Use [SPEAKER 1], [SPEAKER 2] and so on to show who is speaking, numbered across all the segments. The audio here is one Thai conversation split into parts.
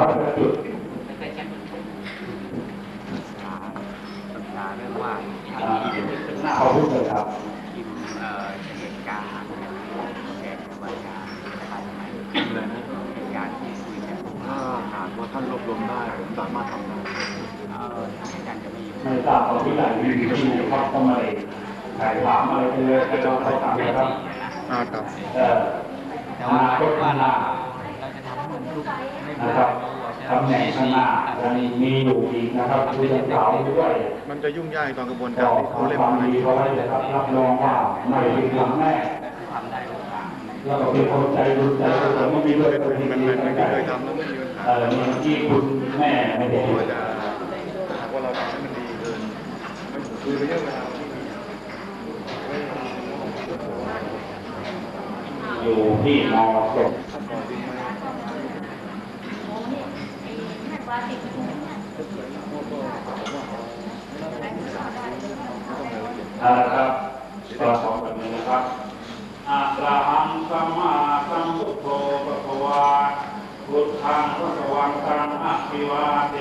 [SPEAKER 1] เข้าไปจุด
[SPEAKER 2] ปรึกษาเรื่องว่า
[SPEAKER 1] อ่าเขาพูดเลยครับ
[SPEAKER 2] พิมพ์เอ่อเหตุการณ์แก่วาจาไปไหม
[SPEAKER 3] เลยนะ
[SPEAKER 2] เหตุการณ์ที่คุยกัน
[SPEAKER 3] ถ้าหากว่าท่านรวบรวมได้ผมสามารถทำได้
[SPEAKER 2] เอ่อท่านอาจารย์จะไม่อยู่
[SPEAKER 1] ไม่ทราบของที่ไหนมีที่ครับก็ไม่ถ่ายถามอะไรไปเลยให้เราไปถามนะครับ
[SPEAKER 3] อ่าครับ
[SPEAKER 1] เออ
[SPEAKER 2] แต่
[SPEAKER 1] อ
[SPEAKER 2] ว่า
[SPEAKER 1] นาคตข้างห น้า
[SPEAKER 2] เราจะทำให้มันลุกไม่เบื่
[SPEAKER 1] นะ
[SPEAKER 2] อ
[SPEAKER 1] ครับตำแหน่งข้างหน้ายังมีอยู่อีกนะครับคือจะสาวด้วย
[SPEAKER 3] มันจะยุ่งยากตอนกระบวน
[SPEAKER 1] ก็
[SPEAKER 3] การที่เขา
[SPEAKER 1] ทำ
[SPEAKER 3] เล่น
[SPEAKER 1] ความ
[SPEAKER 3] อะไร
[SPEAKER 1] ดีเขาไว้เลยครับรับรองว่าไม่ผิดหวังแน่
[SPEAKER 2] ทำได้หรือเปล่า
[SPEAKER 1] แล้วก็เป็นคนใจบุญใจกุศลไม่มีเรื่อง
[SPEAKER 3] มัน
[SPEAKER 1] ที่
[SPEAKER 3] มัน
[SPEAKER 1] ดี
[SPEAKER 3] มัน
[SPEAKER 1] ใน
[SPEAKER 3] ไม่
[SPEAKER 1] ใจ
[SPEAKER 3] เคยทำแล้วไม่มีปัญหา
[SPEAKER 1] เออเมื่อกี้คุณแม่ไม่ได้
[SPEAKER 3] ว่าจะหากว่าเราทำให้มันดีเกินไม่คือระยะเวลาที่มีไม่
[SPEAKER 1] อยู่ที่มอสด
[SPEAKER 3] พอที่ไม่
[SPEAKER 1] เอาละครับก็ขอแบบนี้นะครับอะระหังสัมมาสัมพุทโธปะคะวาพุทธังพระสวังตังอะภิวาเท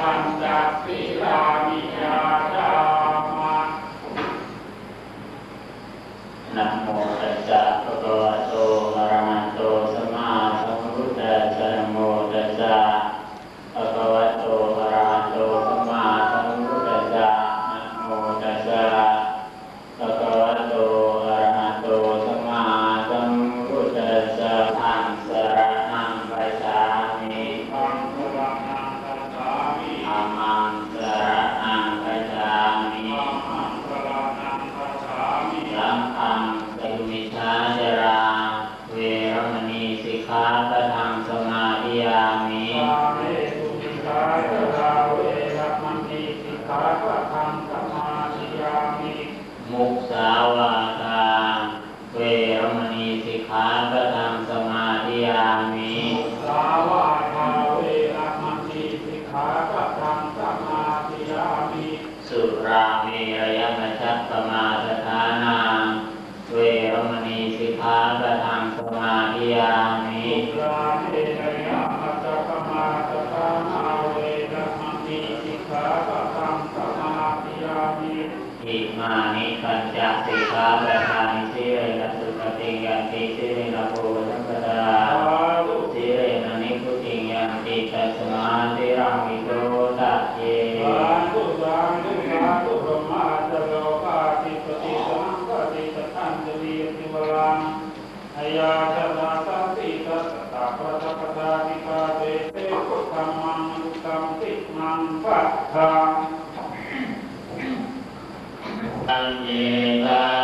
[SPEAKER 1] หปัญจศีลามิยา จ
[SPEAKER 4] สิกขาปะทังสิ
[SPEAKER 1] เร
[SPEAKER 4] นะสุ
[SPEAKER 1] ป
[SPEAKER 4] ฏิยันติสิเรนะโพธิปตา
[SPEAKER 1] สาธุ
[SPEAKER 4] สิเรนะนิพุติยันติตัสมาติรังวิโตตัสเย
[SPEAKER 1] สาธุสาธุสาธุพระมาจโลกาติปฏิสังกติสตันจริยติวรังอายาชนะสันติตัสตะปะตะปะทาติกาเตเตกุตัมมังนุตัมติมังปัฏฐัง
[SPEAKER 4] ตัง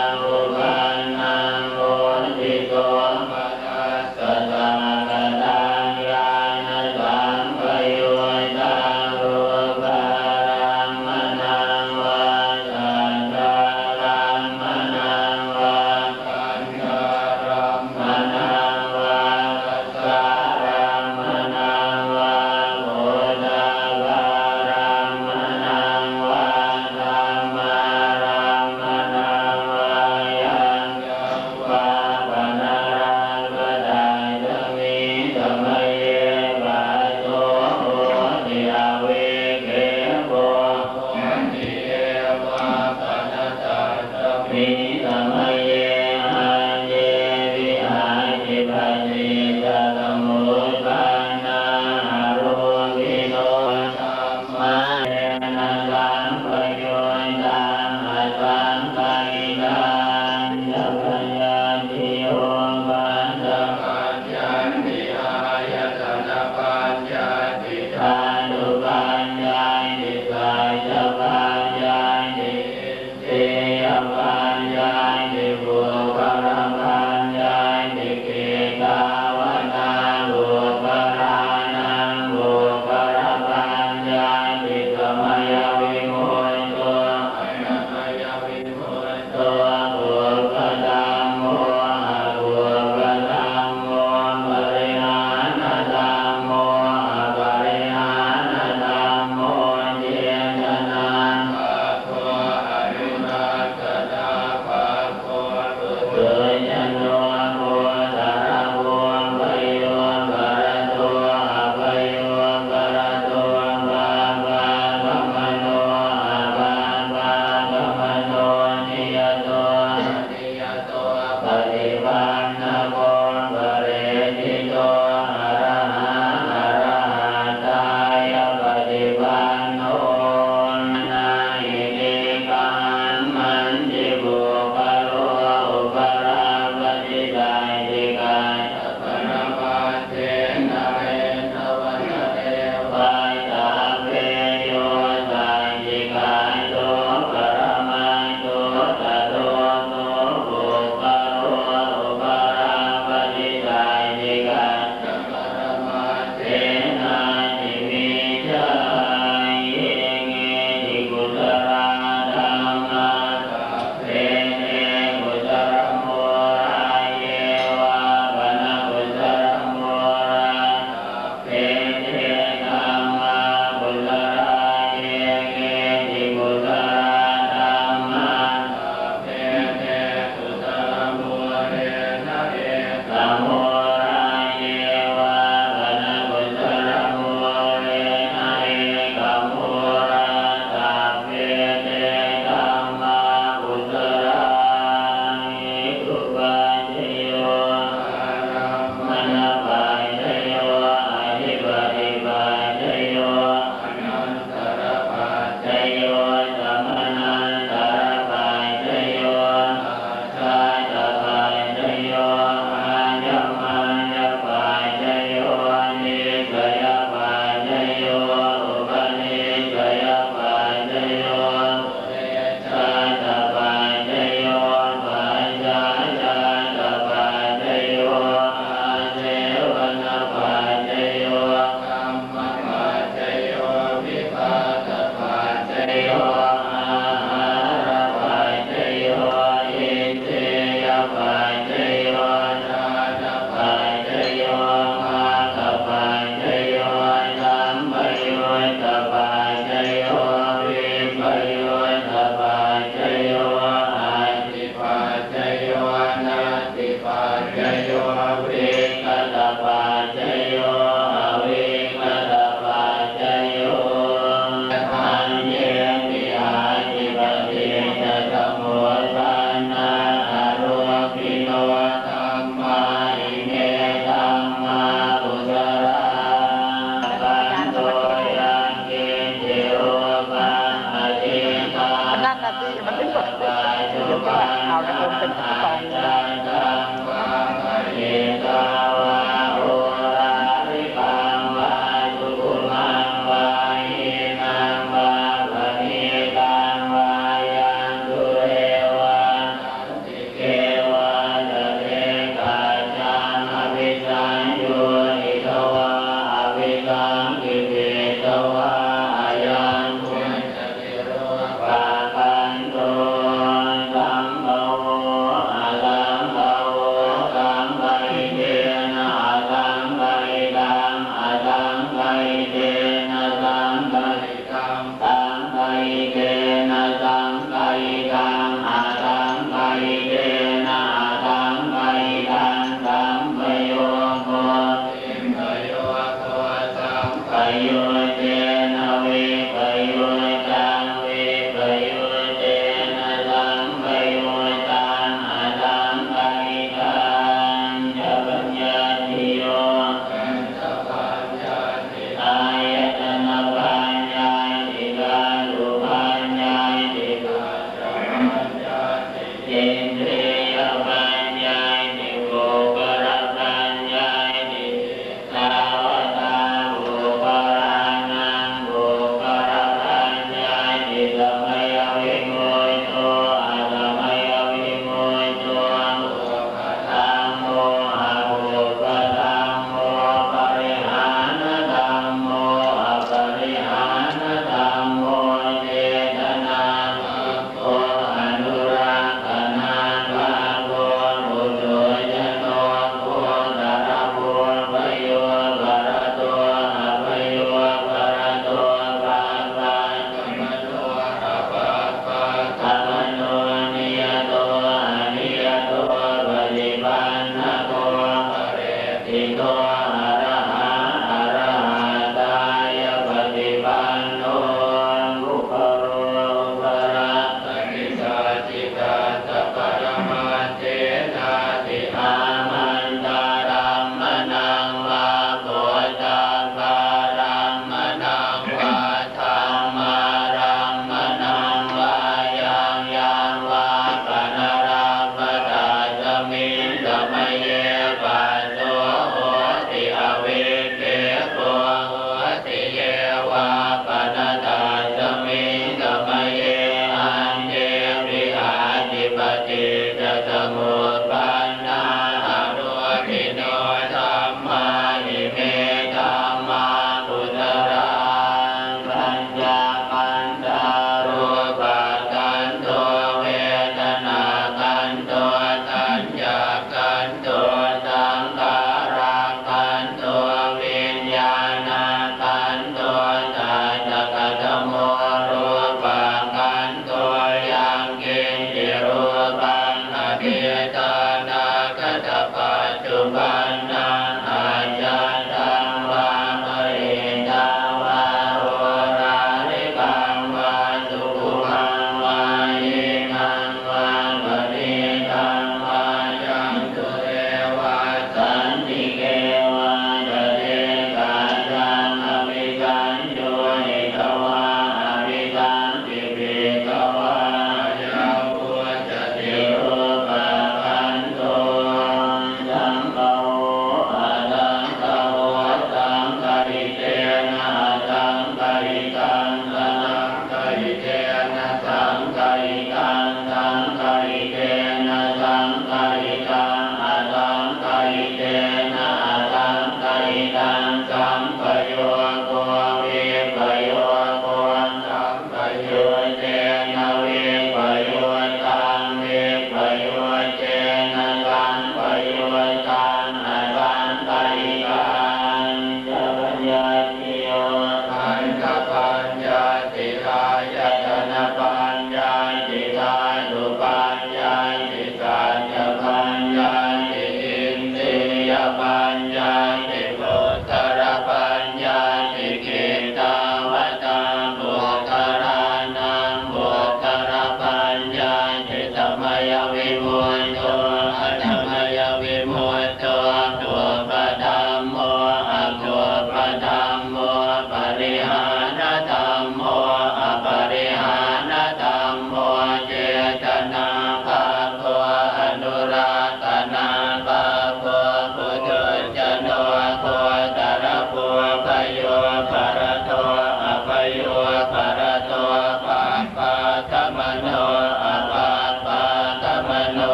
[SPEAKER 4] เทตานาคตปัจจุบัน